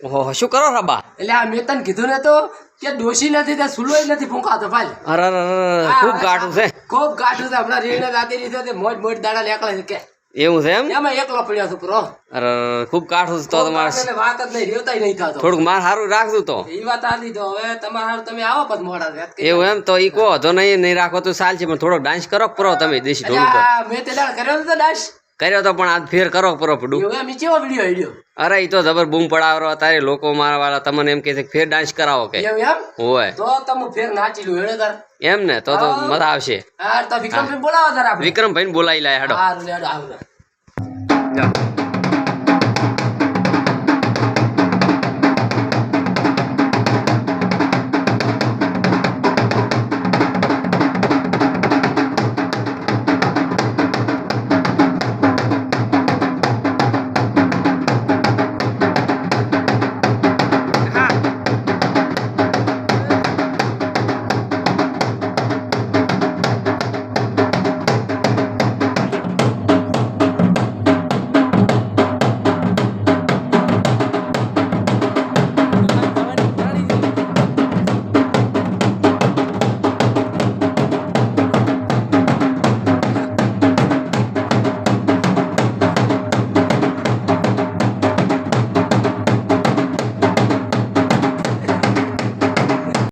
ઓહો શું કરો રાબા એટલે આ મેં તને કીધું ને તો કે ડોશી નથી તે સુલોય નથી ફૂંકાતો ભાઈ. અરે ખૂબ ગાઠું છે. ખૂબ ગાઠું છે. હમણાં રેડે દાદી લીધો તે મોજ મોજ દાડા નીકળે છે કે. એવું છે એમ? એમાં એકલો પડ્યો છું પ્રો અરે ખૂબ કાઠું તો તમારે વાત જ નહીં રેવતાય નહીં થતો. થોડુંક માર સારું રાખજો તો. એ વાત આ દીધો હવે તમારે સારું તમે આવો પછી મોડા એવું એમ તો ઈ કહો તો નહીં નહીં રાખો તો ચાલશે પણ થોડોક ડાન્સ કરો પ્રો તમે દેશી ઢોલ મેં તે દાડ કર્યો તો ડાશ કર્યો તો પણ આજ ફેર કરો પરો પડું એમ વિડિયો આઈડિયો અરે ઈ તો જબર બૂમ પડાવરો તારે લોકો મારા વાળા તમને એમ કહે છે કે ફેર ડાન્સ કરાવો કે. એવું એમ? હોય. તો તમે ફેર નાચી લો હેડે તાર. એમ ને તો તો મજા આવશે. હા તો વિક્રમભાઈ બોલાવો તાર વિક્રમભાઈ બોલાવી લાય હાડો. હા હાડો આવું.